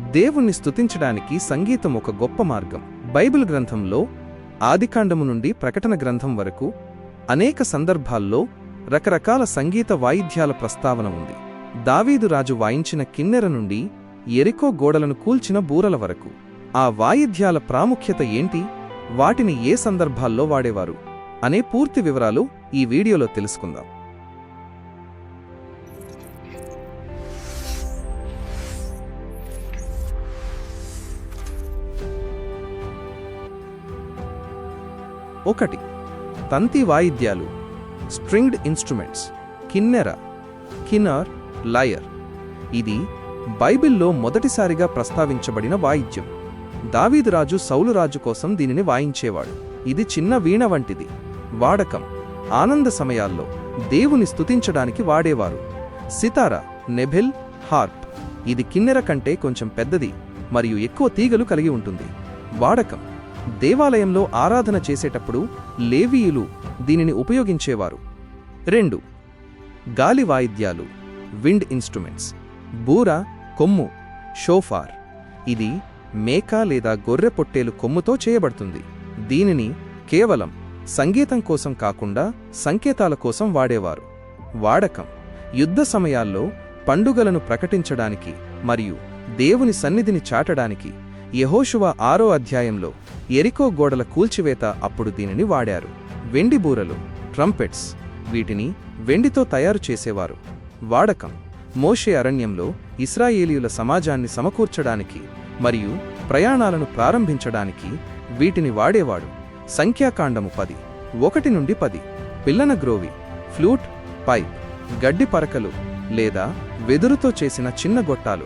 దేవుణ్ణి స్తుతించడానికి సంగీతం ఒక గొప్ప మార్గం. బైబిల్ గ్రంథంలో ఆదికాండము నుండి ప్రకటన గ్రంథం వరకు అనేక సందర్భాల్లో రకరకాల సంగీత వాయిద్యాల ప్రస్తావన ఉంది. దావీదు రాజు వాయించిన కిన్నెర నుండి ఎరికో గోడలను కూల్చిన బూరల వరకు. ఆ వాయిద్యాల ప్రాముఖ్యత ఏంటి? వాటిని ఏ సందర్భాల్లో వాడేవారు? అనే పూర్తి వివరాలు ఈ వీడియోలో తెలుసుకుందాం. ఒకటి. తంతి వాయిద్యాలు. Stringed instruments. కిన్నెర. కిన్నర్ లయర్. ఇది బైబిల్లో మొదటిసారిగా ప్రస్తావించబడిన వాయిద్యం. దావీదురాజు సౌలురాజు కోసం దీనిని వాయించేవాడు. ఇది చిన్న వీణ వంటిది. వాడకం. ఆనంద సమయాల్లో దేవుని స్తుతించడానికి వాడేవారు. సితార నెభిల్ హార్ప్. ఇది కిన్నెర కంటే కొంచెం పెద్దది మరియు ఎక్కువ తీగలు కలిగి ఉంటుంది. వాడకం. దేవాలయంలో ఆరాధన చేసేటప్పుడు లేవీయులు దీనిని ఉపయోగించేవారు. రెండు గాలి వాయిద్యాలు విండ్ ఇన్స్ట్రుమెంట్స్ బూర కొమ్ము షోఫార్. ఇది మేక లేదా గొర్రె పొట్టేలు కొమ్ముతో చేయబడుతుంది. దీనిని కేవలం సంగీతం కోసం కాకుండా సంకేతాల కోసం వాడేవారు. వాడకం యుద్ధ సమయాల్లో పండుగలను ప్రకటించడానికి మరియు దేవుని సన్నిధిని చాటడానికి యహోషువ ఆరో అధ్యాయంలో ఎరికో గోడల కూల్చివేత అప్పుడు దీనిని వాడారు. వెండి బూరలు ట్రంపెట్స్ వీటిని వెండితో తయారు చేసేవారు. వాడకం మోషే అరణ్యంలో ఇస్రాయేలీయుల సమాజాన్ని సమకూర్చడానికి మరియు ప్రయాణాలను ప్రారంభించడానికి వీటిని వాడేవాడు. సంఖ్యాకాండము పది ఒకటి నుండి పది పిల్లన గ్రోవి ఫ్లూట్ పైప్ గడ్డి పరకలు లేదా వెదురుతో చేసిన చిన్న గొట్టాలు.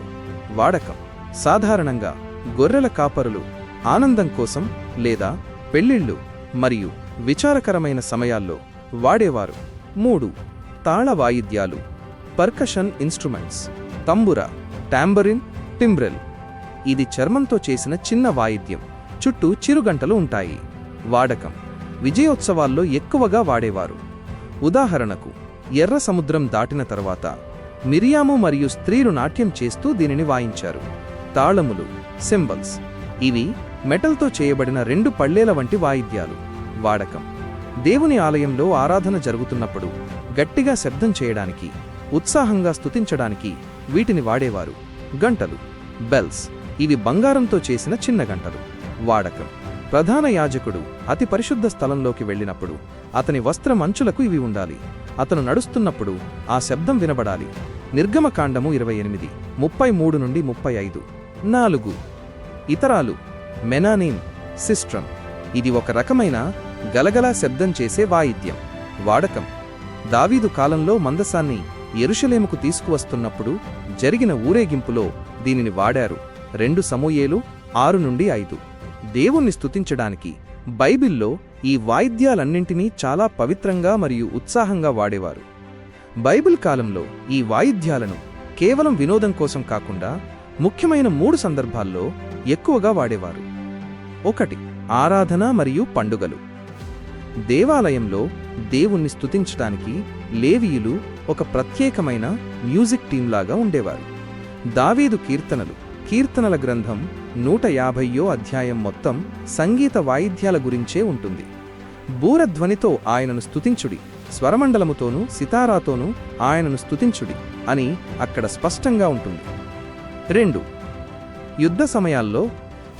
వాడకం సాధారణంగా గొర్రెల కాపరులు ఆనందం కోసం లేదా పెళ్ళిళ్ళు మరియు విచారకరమైన సమయాల్లో వాడేవారు. మూడు తాళ వాయిద్యాలు పర్కషన్ ఇన్స్ట్రుమెంట్స్ తంబుర టాంబరిన్ టింబ్రెల్ ఇది చర్మంతో చేసిన చిన్న వాయిద్యం. చుట్టూ చిరుగంటలు ఉంటాయి. వాడకం విజయోత్సవాల్లో ఎక్కువగా వాడేవారు. ఉదాహరణకు ఎర్ర సముద్రం దాటిన తర్వాత మిరియాము మరియు స్త్రీలు నాట్యం చేస్తూ దీనిని వాయించారు. తాళములు సింబల్స్. ఇవి మెటల్తో చేయబడిన రెండు పళ్ళేల వంటి వాయిద్యాలు. వాడకం. దేవుని ఆలయంలో ఆరాధన జరుగుతున్నప్పుడు గట్టిగా శబ్దం చేయడానికి ఉత్సాహంగా స్తుతించడానికి వీటిని వాడేవారు. గంటలు. బెల్స్. ఇవి బంగారంతో చేసిన చిన్న గంటలు. వాడకం. ప్రధాన యాజకుడు అతి పరిశుద్ధ స్థలంలోకి వెళ్ళినప్పుడు అతని వస్త్రం అంచులకు ఇవి ఉండాలి. అతను నడుస్తున్నప్పుడు ఆ శబ్దం వినబడాలి. నిర్గమకాండము ఇరవై ఎనిమిది ముప్పై మూడు నుండి ముప్పై ఐదు. నాలుగు. ఇతరాలు మెనానీమ్ సిస్ట్రమ్. ఇది ఒక రకమైన గలగలా శబ్దం చేసే వాయిద్యం వాడకం. దావీదు కాలంలో మందసాన్ని ఎరుషలేముకు తీసుకువస్తున్నప్పుడు జరిగిన ఊరేగింపులో దీనిని వాడారు. రెండు సమూయేలు ఆరు నుండి ఐదు. దేవుణ్ణి స్తుతించడానికి బైబిల్లో ఈ వాయిద్యాలన్నింటినీ చాలా పవిత్రంగా మరియు ఉత్సాహంగా వాడేవారు. బైబిల్ కాలంలో ఈ వాయిద్యాలను కేవలం వినోదం కోసం కాకుండా ముఖ్యమైన మూడు సందర్భాల్లో ఎక్కువగా వాడేవారు. ఒకటి ఆరాధన మరియు పండుగలు. దేవాలయంలో దేవుణ్ణి స్థుతించటానికి లేవీయులు ఒక ప్రత్యేకమైన మ్యూజిక్ టీంలాగా ఉండేవారు. దావీదు కీర్తనలు కీర్తనల గ్రంథం నూట యాభయ్యో అధ్యాయం మొత్తం సంగీత వాయిద్యాల గురించే ఉంటుంది. బూరధ్వనితో ఆయనను స్తుతించుడి స్వరమండలముతోనూ సితారాతోనూ ఆయనను స్తుతించుడి అని అక్కడ స్పష్టంగా ఉంటుంది. రెండు. యుద్ధ సమయాల్లో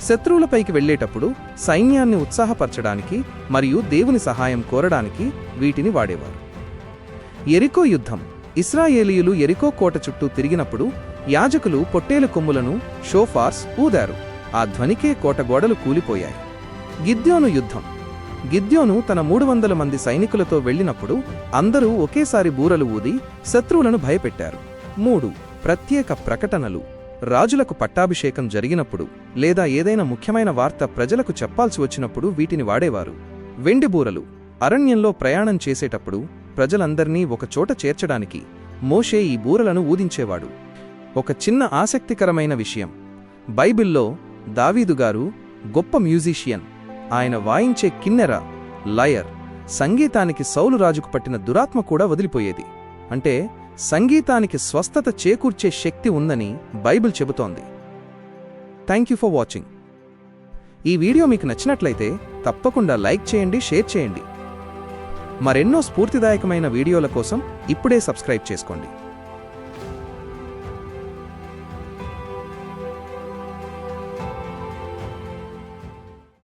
శత్రువులపైకి వెళ్ళేటప్పుడు సైన్యాన్ని ఉత్సాహపరచడానికి మరియు దేవుని సహాయం కోరడానికి వీటిని వాడేవారు. ఎరికో యుద్ధం. ఇస్రాయేలీయులు ఎరికో కోట చుట్టూ తిరిగినప్పుడు యాజకులు పొట్టేల కొమ్ములను షోఫార్స్ ఊదారు. ఆ ధ్వనికే కోట గోడలు కూలిపోయాయి. గిద్యోను యుద్ధం. గిద్యోను తన మూడు వందల మంది సైనికులతో వెళ్ళినప్పుడు అందరూ ఒకేసారి బూరలు ఊది శత్రువులను భయపెట్టారు. మూడు. ప్రత్యేక ప్రకటనలు. రాజులకు పట్టాభిషేకం జరిగినప్పుడు లేదా ఏదైనా ముఖ్యమైన వార్త ప్రజలకు చెప్పాల్సి వచ్చినప్పుడు వీటిని వాడేవారు. వెండి బూరలు. అరణ్యంలో ప్రయాణం చేసేటప్పుడు ప్రజలందర్నీ ఒకచోట చేర్చడానికి మోషే ఈ బూరలను ఊదించేవాడు. ఒక చిన్న ఆసక్తికరమైన విషయం. బైబిల్లో దావీదుగారు గొప్ప మ్యూజిషియన్. ఆయన వాయించే కిన్నెర లయర్ సంగీతానికి సౌలు రాజుకు పట్టిన దురాత్మ కూడా వదిలిపోయేది. అంటే సంగీతానికి స్వస్థత చేకూర్చే శక్తి ఉందని బైబిల్ చెబుతోంది. థ్యాంక్ యూ ఫర్ వాచింగ్ ఈ వీడియో మీకు నచ్చినట్లయితే తప్పకుండా లైక్ చేయండి షేర్ చేయండి. మరెన్నో స్ఫూర్తిదాయకమైన వీడియోల కోసం ఇప్పుడే సబ్స్క్రైబ్ చేసుకోండి.